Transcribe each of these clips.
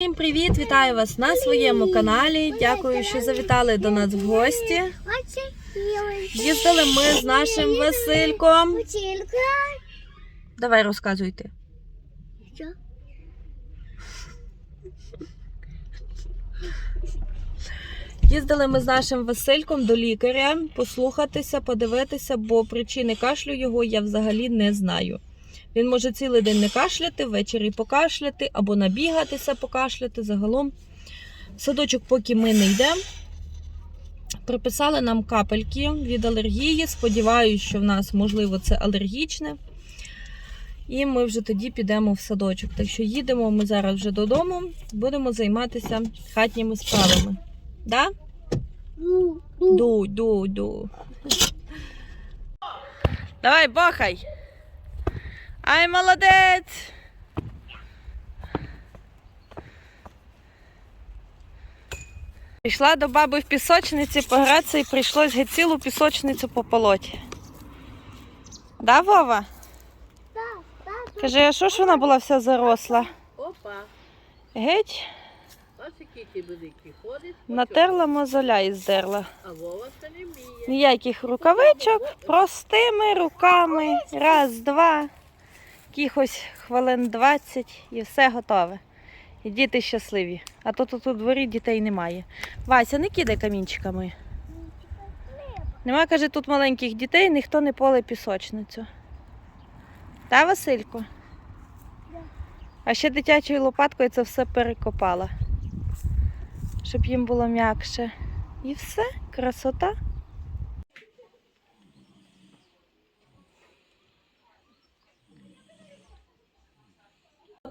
Всім привіт! Вітаю вас на своєму каналі. Дякую, що завітали до нас в гості. Їздили ми з нашим Васильком. Давай розказуйте. Їздили ми з нашим Васильком до лікаря послухатися, подивитися, бо причини кашлю його я взагалі не знаю. Він може цілий день не кашляти, ввечері покашляти або набігатися, покашляти. Загалом в садочок, поки ми не йдемо. Приписали нам капельки від алергії. Сподіваюся, що в нас, можливо, це алергічне. І ми вже тоді підемо в садочок. Так що їдемо ми зараз вже додому, будемо займатися хатніми справами. Да? Ду, ду, ду. Давай, бахай. Ай, молодець. Пішла до баби в пісочниці погратися і прийшлось геть цілу пісочницю пополоти. Да, Вова? Каже, а що ж вона була вся заросла? Опа, Геть, натерла мозоля і здерла. А Вова це не вміє. Ніяких рукавичок, простими руками. Раз, два, якихось хвилин 20 і все готове. І діти щасливі. А то тут у дворі дітей немає. Вася, не кидай камінчиками. Нема, каже, тут маленьких дітей, ніхто не поле пісочницю. Та, Василько? А ще дитячою лопаткою це все перекопала. Щоб їм було м'якше. І все, красота.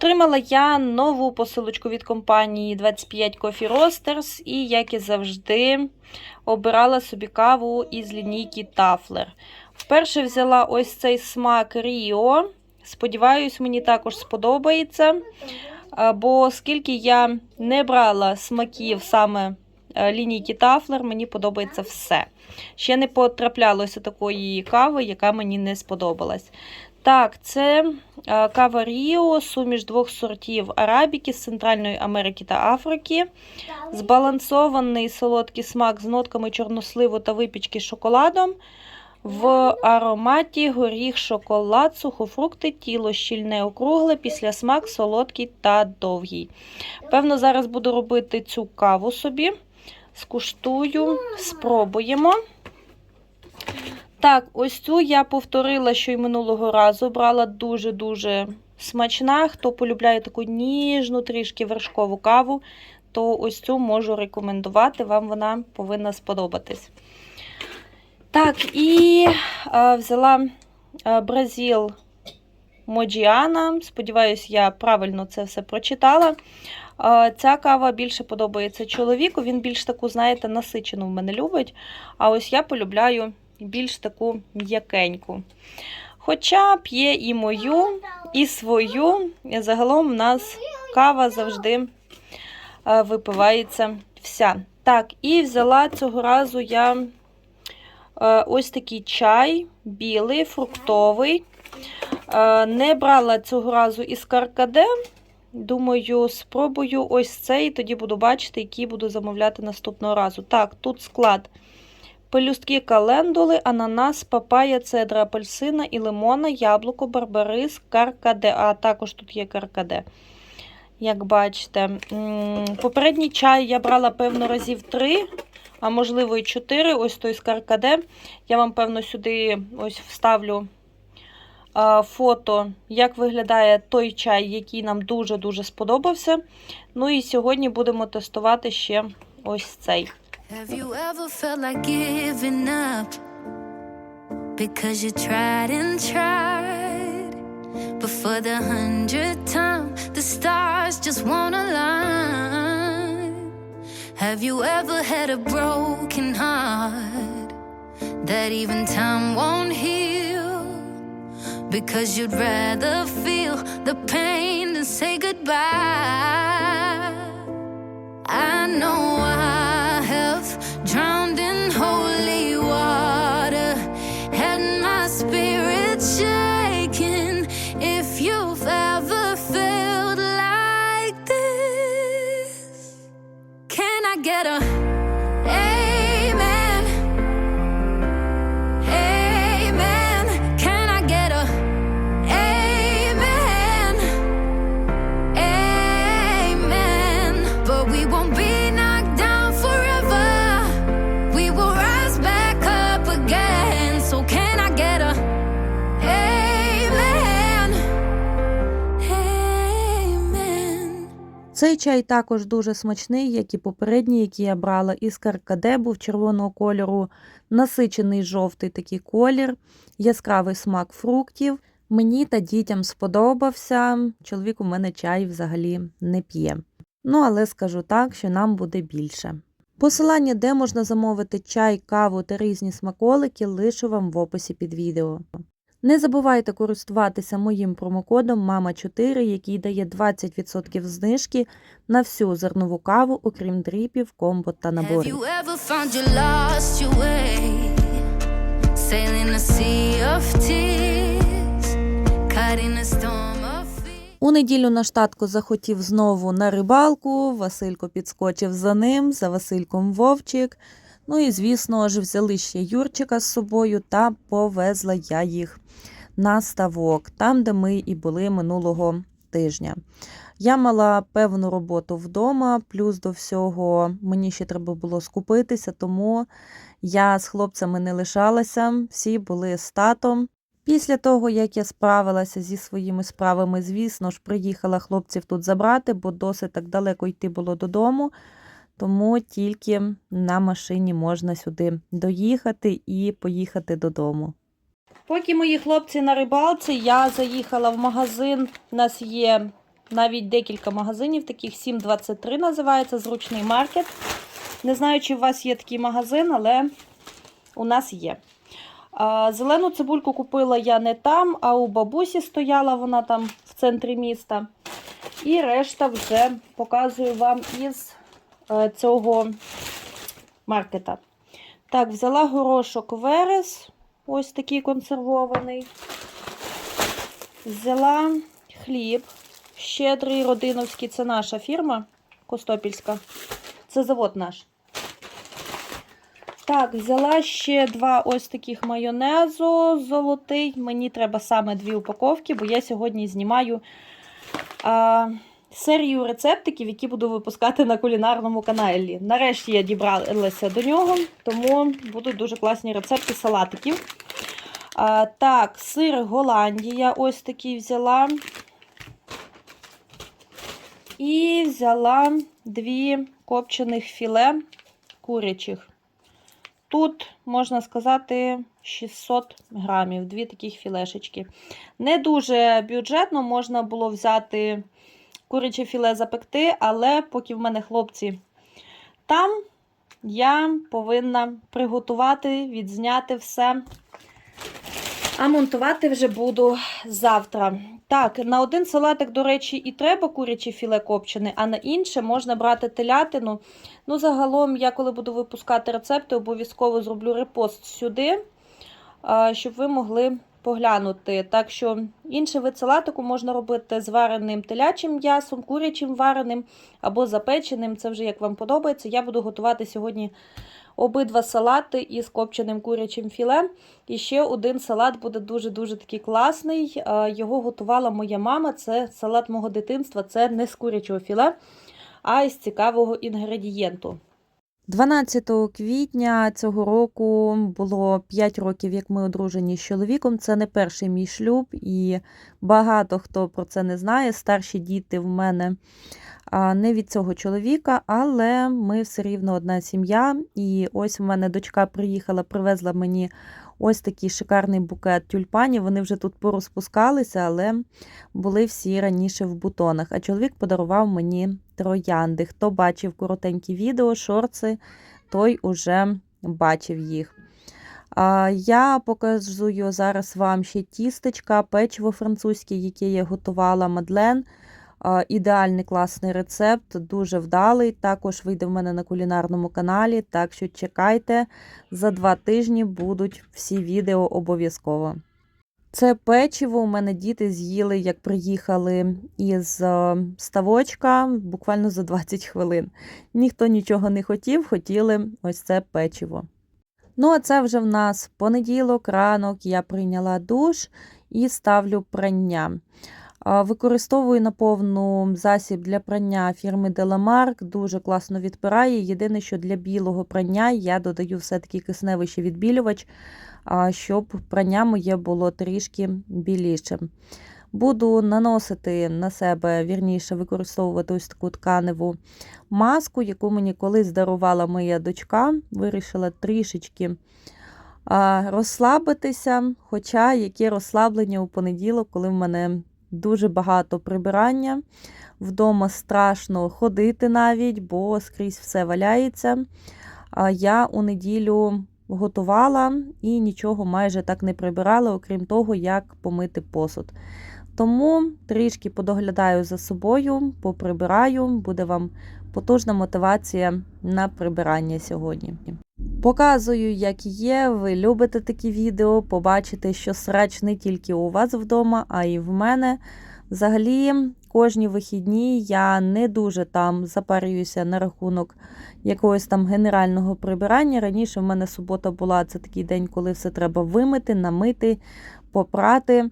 Отримала я нову посилочку від компанії 25 Coffee Roasters і, як і завжди, обирала собі каву із лінійки Тафлер. Вперше взяла ось цей смак Ріо. Сподіваюсь, мені також сподобається. Бо оскільки я не брала смаків саме е, лінійки Тафлер, мені подобається все. Ще не потраплялося такої кави, яка мені не сподобалась. Так, це е, кава Ріо, суміш двох сортів арабіки з Центральної Америки та Африки. Збалансований солодкий смак з нотками чорносливу та випічки з шоколадом. В ароматі горіх, шоколад, сухофрукти, тіло щільне округле, після смак солодкий та довгий. Певно, зараз буду робити цю каву собі. Скуштую, спробуємо. Так, ось цю я повторила, що й минулого разу. Брала дуже-дуже смачна. Хто полюбляє таку ніжну, трішки вершкову каву, то ось цю можу рекомендувати. Вам вона повинна сподобатись. Так, і е, взяла е, Бразіл Моджіана. Сподіваюсь, я правильно це все прочитала. Е, Ця кава більше подобається чоловіку. Він більш таку, знаєте, насичену в мене любить. А ось я полюбляю більш таку м'якеньку. Хоча п'є і мою, і свою. І загалом в нас кава завжди е, випивається вся. Так, і взяла цього разу я е, ось такий чай, білий, фруктовий. Е, Не брала цього разу із каркаде. Думаю, спробую ось цей, тоді буду бачити, який буду замовляти наступного разу. Так, тут склад. Пелюстки календули, ананас, папая, цедра, апельсина і лимона, яблуко, барбарис, каркаде. А також тут є каркаде. Як бачите, попередній чай я брала, певно, разів три, а можливо і чотири. Ось той з каркаде. Я вам, певно, сюди ось вставлю фото, як виглядає той чай, який нам дуже-дуже сподобався. Ну і сьогодні будемо тестувати ще ось цей. Have you ever felt like giving up? Because you tried and tried. But for the hundredth time, the stars just won't align. Have you ever had a broken heart that even time won't heal? Because you'd rather feel the pain than say goodbye. I know Цей чай також дуже смачний, як і попередній, який я брала із каркаде, був червоного кольору, насичений жовтий такий колір, яскравий смак фруктів. Мені та дітям сподобався. Чоловік у мене чай взагалі не п'є. Ну, але скажу так, що нам буде більше. Посилання, де можна замовити чай, каву та різні смаколики, лишу вам в описі під відео. Не забувайте користуватися моїм промокодом MAMA4, який дає 20% знижки на всю зернову каву, окрім дріпів, комбо та наборів. У неділю наш татко захотів знову на рибалку. Василько підскочив за ним, за Васильком Вовчик. Ну і, звісно ж, взяли ще Юрчика з собою та повезла я їх на ставок, там, де ми і були минулого тижня. Я мала певну роботу вдома, плюс до всього мені ще треба було скупитися, тому я з хлопцями не лишалася, всі були з татом. Після того, як я справилася зі своїми справами, звісно ж, приїхала хлопців тут забрати, бо досить так далеко йти було додому. Тому тільки на машині можна сюди доїхати і поїхати додому. Поки мої хлопці на рибалці, я заїхала в магазин. У нас є навіть декілька магазинів, таких 723 називається зручний маркет. Не знаю, чи у вас є такий магазин, але у нас є. Зелену цибульку купила я не там, а у бабусі стояла вона там в центрі міста. І решта вже показую вам із цього маркета. Так, взяла горошок верес, ось такий консервований. Взяла хліб. Щедрий родиновський, це наша фірма Костопільська. Це завод наш. Так, взяла ще два ось таких майонезу золотий. Мені треба саме дві упаковки, бо я сьогодні знімаю а, серію рецептиків, які буду випускати на кулінарному каналі. Нарешті я дібралася до нього, тому будуть дуже класні рецепти салатиків. А, так, сир Голландія ось такий взяла. І взяла дві копчених філе курячих. Тут, можна сказати, 600 грамів, дві таких філешечки. Не дуже бюджетно можна було взяти куряче філе запекти, але поки в мене хлопці там, я повинна приготувати, відзняти все. А монтувати вже буду завтра. Так, на один салатик, до речі, і треба куряче філе копчене, а на інше можна брати телятину. Ну, загалом, я коли буду випускати рецепти, обов'язково зроблю репост сюди, щоб ви могли поглянути. Так що інший вид салатику можна робити з вареним телячим м'ясом, курячим вареним або запеченим. Це вже як вам подобається. Я буду готувати сьогодні обидва салати із копченим курячим філе. І ще один салат буде дуже-дуже такий класний. Е, Його готувала моя мама. Це салат мого дитинства, це не з курячого філе, а із цікавого інгредієнту. 12 квітня цього року було 5 років, як ми одружені з чоловіком. Це не перший мій шлюб, і багато хто про це не знає. Старші діти в мене не від цього чоловіка, але ми все рівно одна сім'я. І ось в мене дочка приїхала, привезла мені ось такий шикарний букет тюльпанів. Вони вже тут порозпускалися, але були всі раніше в бутонах. А чоловік подарував мені троянди. Хто бачив коротенькі відео, шорти, той уже бачив їх. Я показую зараз вам ще тістечка, печиво французьке, яке я готувала Мадлен. Ідеальний класний рецепт, дуже вдалий. Також вийде в мене на кулінарному каналі. Так що чекайте, за два тижні будуть всі відео обов'язково. Це печиво у мене діти з'їли, як приїхали із е, ставочка буквально за 20 хвилин. Ніхто нічого не хотів, хотіли ось це печиво. Ну, а це вже в нас понеділок, ранок, я прийняла душ і ставлю прання. Використовую наповну засіб для прання фірми Delamark, дуже класно відпирає. Єдине, що для білого прання я додаю все-таки кисневий відбілювач, щоб прання моє було трішки білішим. Буду наносити на себе, вірніше, використовувати ось таку тканеву маску, яку мені колись дарувала моя дочка. Вирішила трішечки розслабитися. Хоча яке розслаблення у понеділок, коли в мене дуже багато прибирання. Вдома страшно ходити навіть, бо скрізь все валяється. А я у неділю готувала і нічого майже так не прибирала, окрім того, як помити посуд. Тому трішки подоглядаю за собою, поприбираю, буде вам потужна мотивація на прибирання сьогодні. Показую, як є. Ви любите такі відео, побачите, що срач не тільки у вас вдома, а й в мене. Взагалі, кожні вихідні я не дуже там запарююся на рахунок якогось там генерального прибирання. Раніше в мене субота була це такий день, коли все треба вимити, намити, попрати.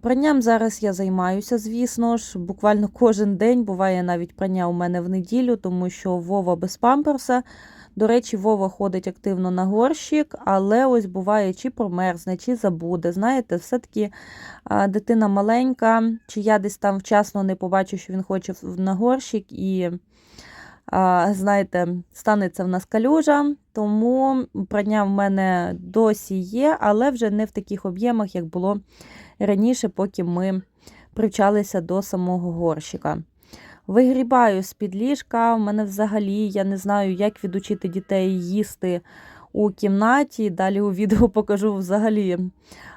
Пранням зараз я займаюся, звісно ж. Буквально кожен день буває навіть прання у мене в неділю, тому що Вова без памперса. До речі, Вова ходить активно на горщик, але ось буває, чи промерзне, чи забуде. Знаєте, все-таки дитина маленька, чи я десь там вчасно не побачу, що він хоче на горщик, і, знаєте, станеться в нас калюжа. Тому прання в мене досі є, але вже не в таких об'ємах, як було раніше, поки ми привчалися до самого горщика. Вигрібаю з-під ліжка. У мене взагалі я не знаю, як відучити дітей їсти у кімнаті. Далі у відео покажу взагалі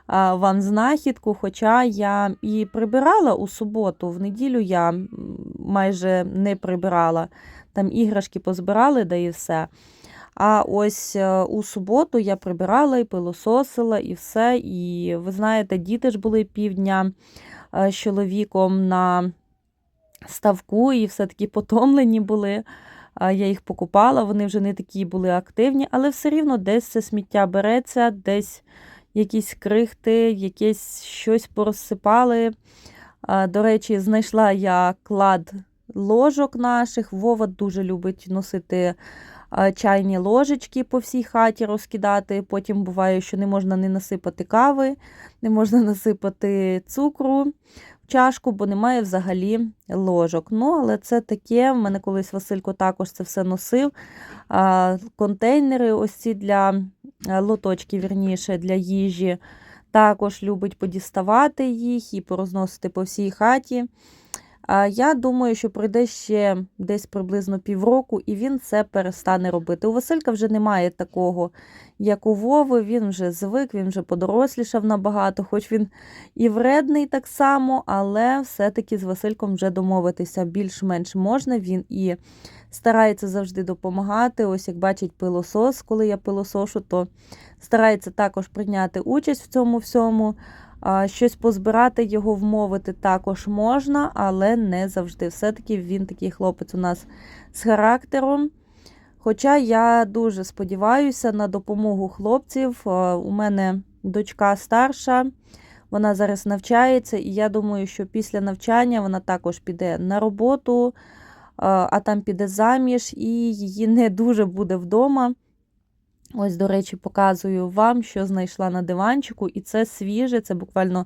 вам знахідку. Хоча я і прибирала у суботу, в неділю я майже не прибирала. Там іграшки позбирали, да і все. А ось е, у суботу я прибирала і пилососила, і все. І ви знаєте, діти ж були півдня е, з чоловіком на ставку, і все-таки потомлені були. Я їх покупала, вони вже не такі були активні, але все рівно десь це сміття береться, десь якісь крихти, якесь щось порозсипали. До речі, знайшла я клад ложок наших. Вова дуже любить носити чайні ложечки по всій хаті розкидати. Потім буває, що не можна не насипати кави, не можна насипати цукру чашку, бо немає взагалі ложок. Ну, але це таке. В мене колись Василько також це все носив. Контейнери, ось ці для лоточки, вірніше, для їжі. Також любить подіставати їх і порозносити по всій хаті. Я думаю, що пройде ще десь приблизно півроку, і він це перестане робити. У Василька вже немає такого, як у Вови. Він вже звик, він вже подорослішав набагато, хоч він і вредний так само, але все-таки з Васильком вже домовитися більш-менш можна. Він і старається завжди допомагати. Ось як бачить пилосос, коли я пилосошу, то старається також прийняти участь в цьому всьому. Щось позбирати, його вмовити також можна, але не завжди. Все-таки він такий хлопець у нас з характером. Хоча я дуже сподіваюся на допомогу хлопців. У мене дочка старша, вона зараз навчається, і я думаю, що після навчання вона також піде на роботу, а там піде заміж, і її не дуже буде вдома. Ось, до речі, показую вам, що знайшла на диванчику, і це свіже. Це буквально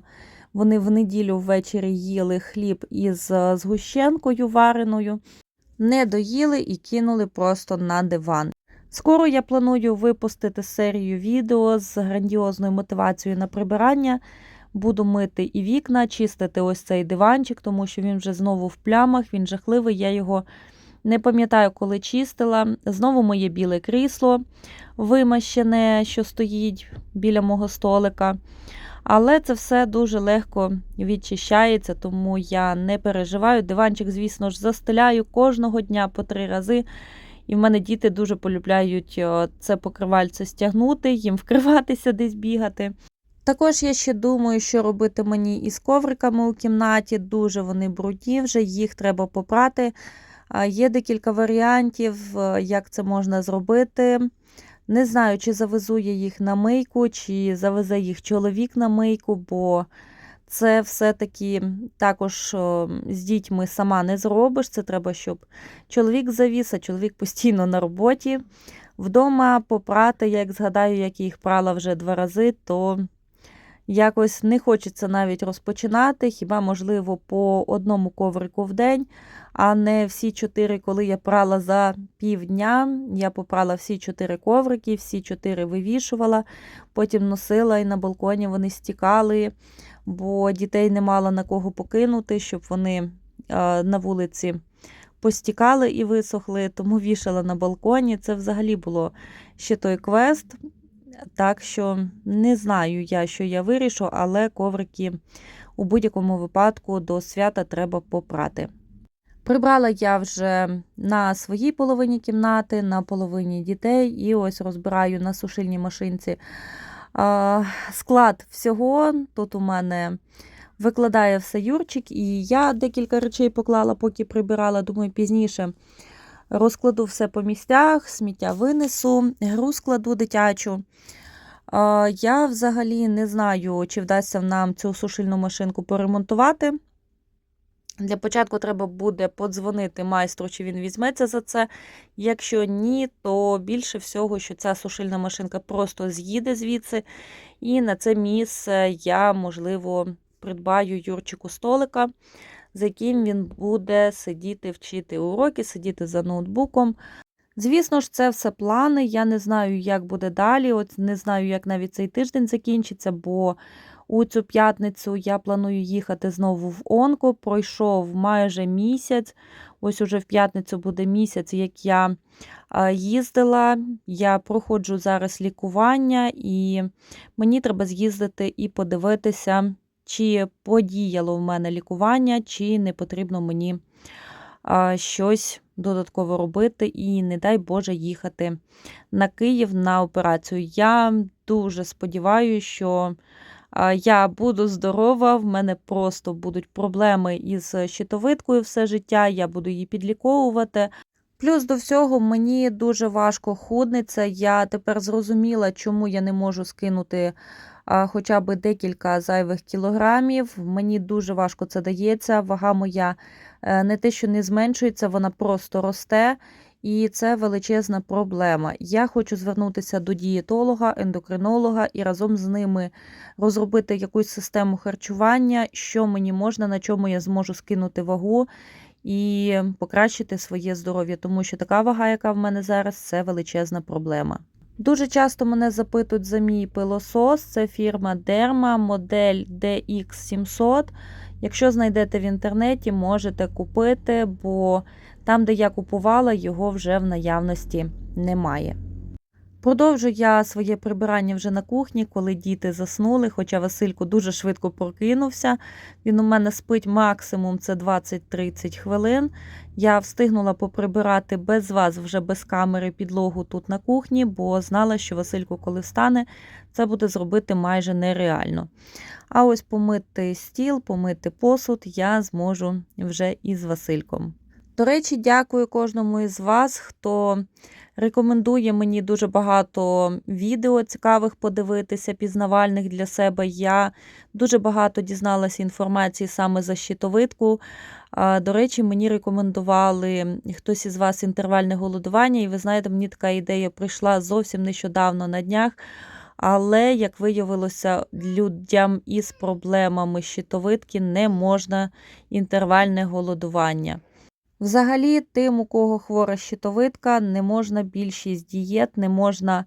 вони в неділю ввечері їли хліб із е, згущенкою вареною, не доїли і кинули просто на диван. Скоро я планую випустити серію відео з грандіозною мотивацією на прибирання. Буду мити і вікна, чистити ось цей диванчик, тому що він вже знову в плямах, він жахливий. Я його не пам'ятаю, коли чистила. Знову моє біле крісло вимащене, що стоїть біля мого столика. Але це все дуже легко відчищається, тому я не переживаю. Диванчик, звісно ж, застеляю кожного дня по три рази. І в мене діти дуже полюбляють це покривальце стягнути, їм вкриватися десь бігати. Також я ще думаю, що робити мені із ковриками у кімнаті. Дуже вони брудні, вже їх треба попрати. Є декілька варіантів, е, як це можна зробити. Не знаю, чи завезу я їх на мийку, чи завезе їх чоловік на мийку, бо це все-таки також з дітьми сама не зробиш. Це треба, щоб чоловік завіз, а чоловік постійно на роботі. Вдома попрати, як згадаю, як їх прала вже два рази, то якось не хочеться навіть розпочинати. Хіба, можливо, по одному коврику в день, а не всі чотири, коли я прала за півдня. Я попрала всі чотири коврики, всі чотири вивішувала, потім носила і на балконі вони стікали, бо дітей не мала на кого покинути, щоб вони на вулиці постікали і висохли, тому вішала на балконі. Це взагалі було ще той квест. Так що не знаю я, що я вирішу, але коврики у будь-якому випадку до свята треба попрати. Прибрала я вже на своїй половині кімнати, на половині дітей, і ось розбираю на сушильній машинці склад всього. Тут у мене викладає все Юрчик, і я декілька речей поклала, поки прибирала. Думаю, пізніше розкладу все по місцях, сміття винесу, гру складу дитячу. Я взагалі не знаю, чи вдасться нам цю сушильну машинку поремонтувати. Для початку треба буде подзвонити майстру, чи він візьметься за це. Якщо ні, то більше всього, що ця сушильна машинка просто з'їде звідси. І на це місце я, можливо, придбаю Юрчику столика, за яким він буде сидіти, вчити уроки, сидіти за ноутбуком. Звісно ж, це все плани. Я не знаю, як буде далі. От не знаю, як навіть цей тиждень закінчиться, бо у цю п'ятницю я планую їхати знову в Онко. Пройшов майже місяць. Ось уже в п'ятницю буде місяць, як я їздила. Я проходжу зараз лікування, і мені треба з'їздити і подивитися, чи подіяло в мене лікування, чи не потрібно мені щось додатково робити, і, не дай Боже, їхати на Київ на операцію. Я дуже сподіваюся, що я буду здорова, в мене просто будуть проблеми із щитовидкою все життя, я буду її підліковувати. Плюс до всього мені дуже важко худниться. Я тепер зрозуміла, чому я не можу скинути хоча б декілька зайвих кілограмів. Мені дуже важко це дається. Вага моя е, не те, що не зменшується, вона просто росте. І це величезна проблема. Я хочу звернутися до дієтолога, ендокринолога і разом з ними розробити якусь систему харчування, що мені можна, на чому я зможу скинути вагу і покращити своє здоров'я, тому що така вага, яка в мене зараз, це величезна проблема. Дуже часто мене запитують за мій пилосос. Це фірма Derma, модель DX700. Якщо знайдете в інтернеті, можете купити, бо там, де я купувала, його вже в наявності немає. Продовжу я своє прибирання вже на кухні, коли діти заснули, хоча Василько дуже швидко прокинувся. Він у мене спить максимум це 20-30 хвилин. Я встигнула поприбирати без вас, вже без камери підлогу тут на кухні, бо знала, що Василько, коли встане, це буде зробити майже нереально. А ось помити стіл, помити посуд я зможу вже із Васильком. До речі, дякую кожному із вас, хто рекомендує мені дуже багато відео цікавих подивитися, пізнавальних для себе. Я дуже багато дізналася інформації саме за щитовидку. До речі, мені рекомендували хтось із вас інтервальне голодування, і ви знаєте, мені така ідея прийшла зовсім нещодавно на днях. Але, як виявилося, людям із проблемами щитовидки не можна інтервальне голодування. Взагалі, тим, у кого хвора щитовидка, не можна більшість дієт, не можна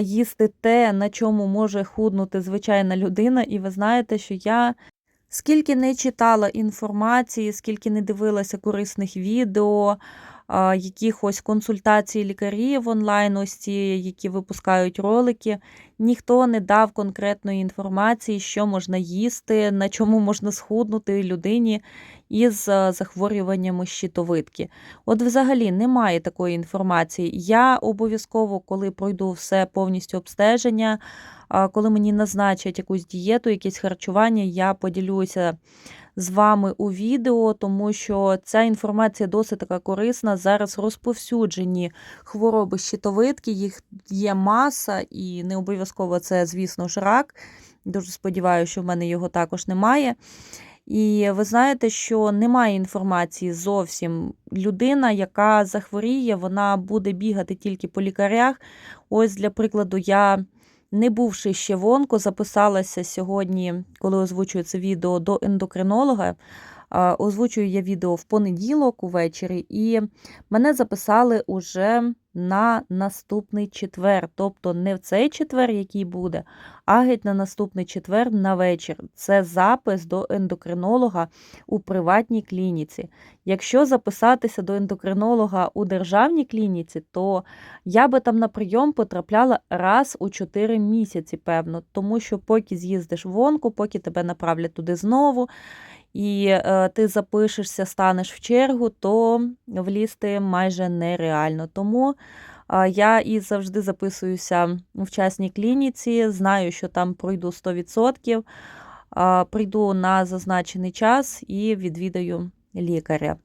їсти те, на чому може худнути звичайна людина. І ви знаєте, що я скільки не читала інформації, скільки не дивилася корисних відео, якихось консультацій лікарів онлайн, ось ці, які випускають ролики. Ніхто не дав конкретної інформації, що можна їсти, на чому можна схуднути людині із е, захворюваннями щитовидки. От взагалі немає такої інформації. Я обов'язково, коли пройду все повністю обстеження, коли мені назначать якусь дієту, якесь харчування, я поділюся з вами у відео, тому що ця інформація досить така корисна. Зараз розповсюджені хвороби щитовидки, їх є маса, і не обов'язково це, звісно ж, рак. Дуже сподіваюся, що в мене його також немає. І ви знаєте, що немає інформації зовсім. Людина, яка захворіє, вона буде бігати тільки по лікарях. Ось, для прикладу, я, не бувши ще в онко, записалася сьогодні, коли озвучую це відео до ендокринолога. Озвучую я відео в понеділок увечері, і мене записали уже на наступний четвер. Тобто не в цей четвер, який буде, а геть на наступний четвер на вечір. Це запис до ендокринолога у приватній клініці. Якщо записатися до ендокринолога у державній клініці, то я би там на прийом потрапляла раз у 4 місяці, певно, тому що поки з'їздиш в онку, поки тебе направлять туди знову. І е, ти запишешся, станеш в чергу, то влізти майже нереально. Тому я і завжди записуюся в частній клініці, знаю, що там пройду 100%, а, прийду на зазначений час і відвідаю лікаря.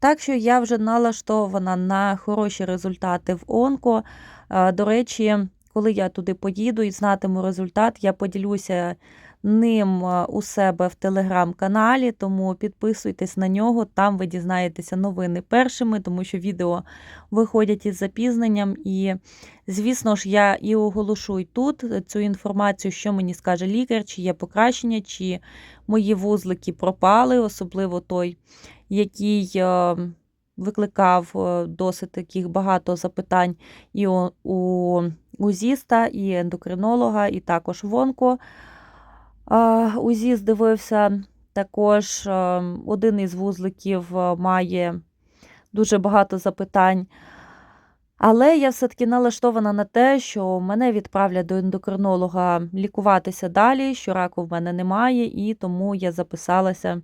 Так що я вже налаштована на хороші результати в онко. До речі, коли я туди поїду і знатиму результат, я поділюся ним у себе в телеграм-каналі, тому підписуйтесь на нього, там ви дізнаєтеся новини першими, тому що відео виходять із запізненням. І, звісно ж, я і оголошу і тут цю інформацію, що мені скаже лікар, чи є покращення, чи мої вузлики пропали, особливо той, який е, викликав е, досить таких багато запитань і у, УЗІста, і ендокринолога, і також в онко. здивився, також один із вузликів має дуже багато запитань. Але я все-таки налаштована на те, що мене відправлять до ендокринолога лікуватися далі, що раку в мене немає, і тому я записалася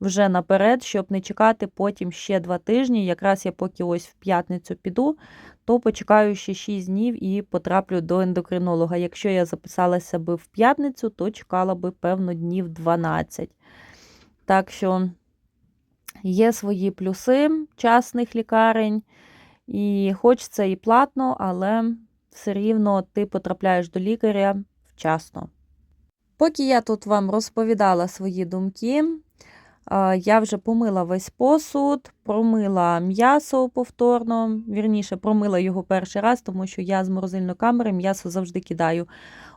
вже наперед, щоб не чекати потім ще два тижні. Якраз я поки ось в п'ятницю піду, то почекаю ще 6 днів і потраплю до ендокринолога. Якщо я записалася би в п'ятницю, то чекала би, певно, днів 12. Так що є свої плюси частних лікарень, і хоч це і платно, але все рівно ти потрапляєш до лікаря вчасно. Поки я тут вам розповідала свої думки, я вже помила весь посуд, промила м'ясо повторно, вірніше, промила його перший раз, тому що я з морозильної камери м'ясо завжди кидаю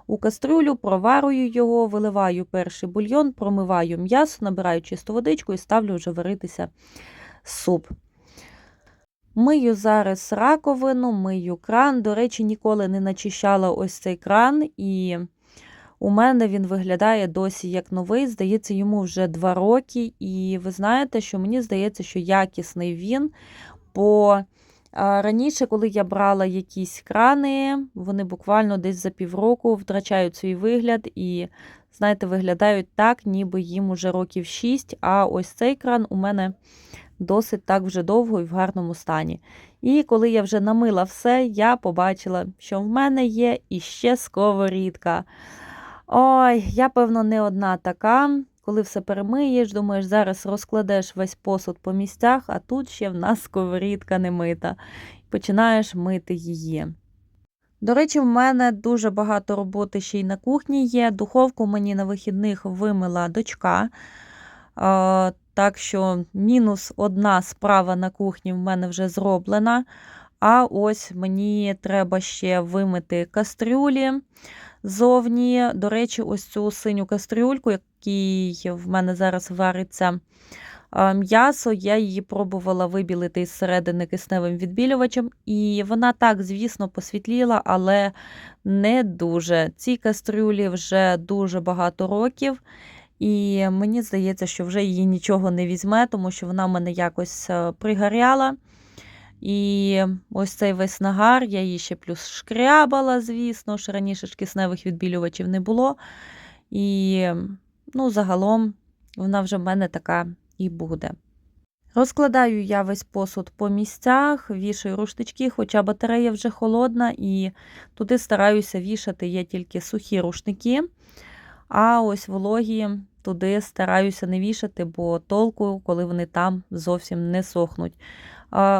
у кастрюлю, проварую його, виливаю перший бульйон, промиваю м'ясо, набираю чисту водичку і ставлю вже варитися суп. Мию зараз раковину, мию кран. До речі, ніколи не начищала ось цей кран, і у мене він виглядає досі як новий. Здається, йому вже 2 роки. І ви знаєте, що мені здається, що якісний він. Бо раніше, коли я брала якісь крани, вони буквально десь за півроку втрачають свій вигляд і, знаєте, виглядають так, ніби їм уже років 6. А ось цей кран у мене досить так вже довго і в гарному стані. І коли я вже намила все, я побачила, що в мене є іще сковорідка. Ой, я, певно, не одна така. Коли все перемиєш, думаєш, зараз розкладеш весь посуд по місцях, а тут ще в нас сковорідка не мита. Починаєш мити її. До речі, в мене дуже багато роботи ще й на кухні є. Духовку мені на вихідних вимила дочка. Так що мінус одна справа на кухні в мене вже зроблена. А ось мені треба ще вимити кастрюлі зовні. До речі, ось цю синю кастрюльку, якій в мене зараз вариться м'ясо, я її пробувала вибілити із середини кисневим відбілювачем. І вона так, звісно, посвітліла, але не дуже. Цій кастрюлі вже дуже багато років. І мені здається, що вже її нічого не візьме, тому що вона в мене якось е, пригоряла. І ось цей весь нагар, я її ще плюс шкрябала, звісно ж, раніше ж кисневих відбілювачів не було. І ну, загалом вона вже в мене така і буде. Розкладаю я весь посуд по місцях, вішаю рушнички, хоча батарея вже холодна, і туди стараюся вішати є тільки сухі рушники. А ось вологі туди стараюся не вішати, бо толку, коли вони там зовсім не сохнуть.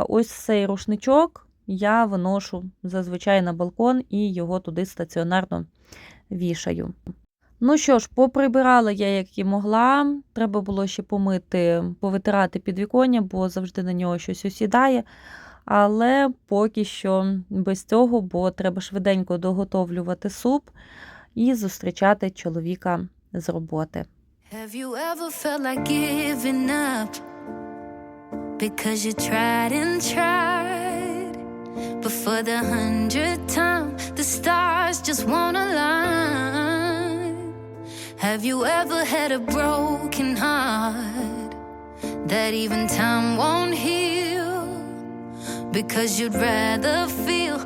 Ось цей рушничок я виношу зазвичай на балкон і його туди стаціонарно вішаю. Ну що ж, поприбирала я як і могла. Треба було ще помити, повитирати підвіконня, бо завжди на нього щось осідає. Але поки що без цього, бо треба швиденько доготовлювати суп і зустрічати чоловіка з роботи. Have you ever felt like giving up? Because you tried and tried. But for the hundredth time, the stars just won't align. Have you ever had a broken heart that even time won't heal? Because you'd rather feel.